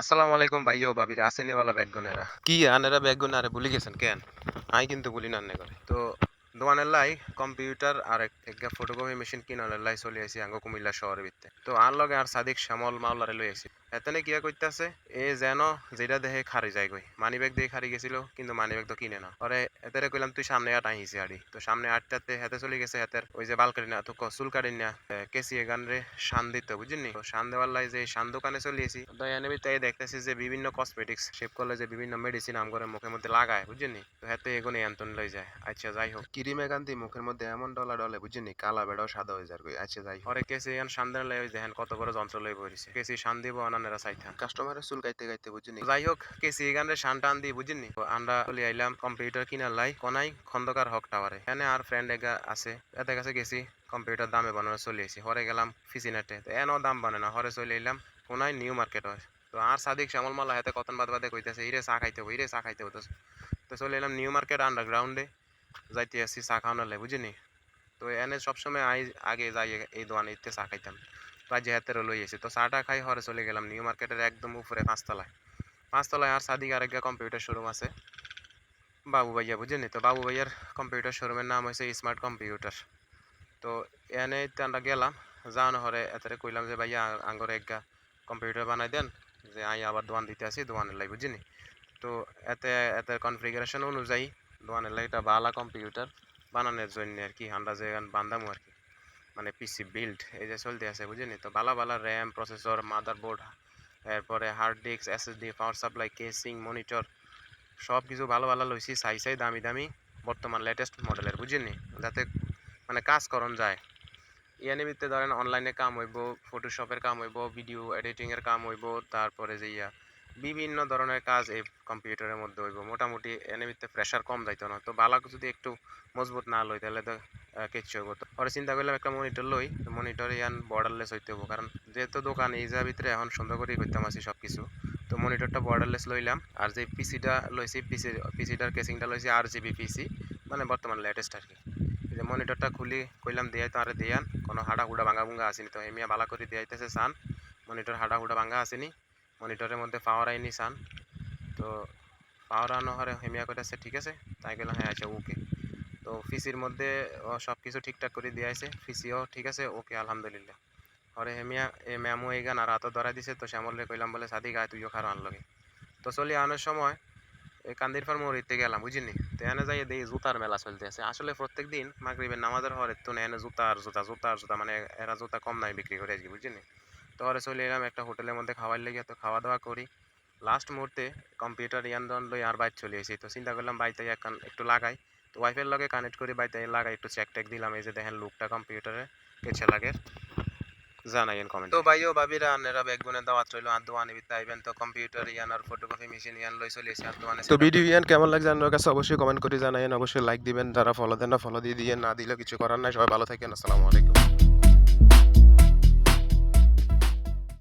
আসসালামু আলাইকুম ভাই ও ভাবিরা আসেনি ব্যাগ গুনেরা কি আনেরা ব্যাগগুন আরে ভুলে গেছেন কেন? আই কিন্তু ভুলি না করে তো দোয়ানের লাই কম্পিউটার আর এক একটা ফটোকপি মেশিন কিনার লাই চলে আসি আঙ্গ কুমিল্লা শহরের ভিত্তে। তো আর লগে আর সাদিক শ্যামল মাওলারে লই আইছি। এতনে কিয়া কইতাছে এ যেন যেটা দেহে খারি যায় গই মানি ব্যাগ দিয়ে খারি গেছিল কিন্তু মানি ব্যাগ তো কিনে না। পরে এতেরে কইলাম তুই সামনে আট আইছি আড়ি। তো সামনে আটটাতে হাতে চলে গেছে হাতের ওই যে বাল কাটি না তো চুল কাটি না কেসি গান রে শান দিতে বুঝলি তো শান দেওয়ার লাই যে শান দোকানে চলে এসি তো এনে তাই দেখতেছি যে বিভিন্ন কসমেটিক্স শেপ করলে যে বিভিন্ন মেডিসিন আম করে মুখের মধ্যে লাগায় বুঝলি তো হাতে এগুলো এন্তন লই যায়। আচ্ছা যাই হোক। ক্রিমে গান্ধি মুখের মধ্যে এমন ডলা ডলে বুঝলি কালা বেড়াও সাদা হয়ে যায় আচ্ছা যাই। পরে কেসি গান শান দেন লাই ওই দেখেন কত বড় যন্ত্র লই বইছে কেসি শান দিব অনানেরা চাইতাম কাস্টমারের চুল গাইতে গাইতে বুঝলি যাই হোক কেসি গানের শান টান দিয়ে বুঝলি তো আমরা চলে আইলাম কম্পিউটার কিনার লাই, কোনাই খন্দকার হক টাওয়ারে এখানে আর ফ্রেন্ড এগা আছে। এদের কাছে গেছি কম্পিউটার দামে বানানো চলে এসেছি হরে গেলাম ফিসিনেটে। তো এনও দাম বানে না। হরে চলে এলাম কোনায় নিউ মার্কেট হয়। তো আর সাদিক শ্যামল মালা হাতে কতন বাদ বাদে কইতেছে, ইরে চা খাইতে হব, ইরে চা খাইতে হতো তো চলে এলাম নিউ মার্কেট আন্ডারগ্রাউন্ডে যাইতে আসছি চা খাওয়ানো লাই, বুঝিনি? তো এনে সবসময় আই, আগে যাই এই দোকানে ইতে চা খাইতাম। প্রায় যে লই এসেছি তো চাটা খাই হরে চলে গেলাম, নিউ মার্কেটের একদম উপরে পাঁচতলায়। পাঁচতলায় আর সাদিক আরেকটা কম্পিউটার শোরুম আছে। বাবু ভাইয়া বুঝেনি তো বাবু ভাইয়ার কম্পিউটার শোরুমের নাম হয়েছে স্মার্ট কম্পিউটার তো এনে আমরা গেলাম যাওয়ানো হরে এতে কইলাম যে, ভাইয়া, আঙ্গরে একটা কম্পিউটার বানাই দেন, যে আই আবার দোয়ান দিতে আসি, দোয়ানের লাই বুঝিনি তো এতে এতে কনফিগারেশন অনুযায়ী দোয়ানের লাই, এটা বালা কম্পিউটার বানানোর জন্য আর কি, আমরা যে বান্ধামু আর কি। মানে পিসি বিল্ড এই যে চলতে আছে বুঝিনি তো ভালো ভালো র্যাম প্রসেসর মাদারবোর্ড এরপরে hard disk SSD power supply casing monitor সব কিছু ভালো ভালো লইছি, সাই সাই দামি দামি বর্তমান লেটেস্ট মডেলের বুঝিনি যাতে মানে কাজ করন যায়। ইয়ানি ভিতরে ধরেন অনলাইনে কাম হইব ফটোশপের কাম হইব ভিডিও এডিটিংয়ের কাম হইব, তারপরে যে ইয়া বিভিন্ন ধরনের কাজ এই কম্পিউটারের মধ্যে হইব। মোটামুটি এনে ভিতরে প্রেশার কম যাইতো না। তো বালাক যদি একটু মজবুত না লই তাহলে তো কিচ্ছু হইব। তো পরে চিন্তা করলাম একটা মনিটর লই। মনিটর ইয়ান বর্ডারলেস হইতে হব কারণ যেহেতু দোকান, এই যা ভিতরে এখন সুন্দর করেই করতাম আছি সব কিছু তো মনিটরটা বর্ডারলেস লইলাম। আর যে পিসিটা লইছি পিসি পিসিটার কেসিংটা লইছি আর জিবি পিসি মানে বর্তমান লেটেস্ট আর কি যে মনিটরটা খুলি, কইলাম দিয়াই তো আরে দিয়ান কোনো হাডা হুডা ভাঙা ভুঙ্গা আসেনি তো। এমিয়া বালা করে দিয়াইতেছে সান মনিটর হাডা হুডা ভাঙা আসেনি। মনিটরের মধ্যে পাওয়ার আইনি সান। তো পাওয়ার আনো হরে হেমিয়া কইতাছে ঠিক আছে। তাই গেলাম হ্যাঁ আচ্ছা ওকে তো ফিসির মধ্যে সব কিছু ঠিকঠাক করে দিয়াইছে ফিসিও ঠিক আছে ওকে আলহামদুলিল্লাহ। হরে হেমিয়া, এ ম্যামও এই গান আর হাতও ধরা দিছে। তো শ্যামলে কইলাম, বলে, সাদিক, আয়, তুইও খারো আনলগে। তো চলি, আনার সময় এই কান্দির ফার্ম মরিতে গেলাম, বুঝিনি? তো এনে যাই দেখি জুতার মেলা চলতে আছে। আসলে প্রত্যেক দিন মাগরিবের নামাজের হরে তো এনে জুতা আর জুতা জুতা আর জুতা মানে এরা জুতা কম নাই বিক্রি করে আজকে, বুঝিনি? তো হরে চলে এলাম একটা হোটেলের মধ্যে খাওয়ার লেগে তো খাওয়া দাওয়া করি। লাস্ট মুহূর্তে কম্পিউটার ইয়ান লই আর বাইর চলে এসেছি তো চিন্তা করলাম বাইতে এখন একটু লাগাই। তো ওয়াইফের লগে কানেক্ট করে বাইতে লাগাই একটু চেক টেক দিলাম এই যে দেখেন লুকটা কম্পিউটারে কেছে লাগে। জানাইন কমেন্ট তো ভাইও ভাবিরা আনেরা বেগুনে দাওয়াত রইল আর দোয়ানি বিতে আইবেন তো কম্পিউটার ইয়ান আর ফটোকপি মেশিন ইয়ান লই চলে এসে আর দোয়ানে তো ভিডিও ইয়ান কেমন লাগছে আপনার কাছে অবশ্যই কমেন্ট করে জানাইন অবশ্যই লাইক দিবেন যারা ফলো দেন না ফলো দিয়ে দিয়ে না দিলে কিছু করার নাই সবাই ভালো থাকেন আসসালামু আলাইকুম।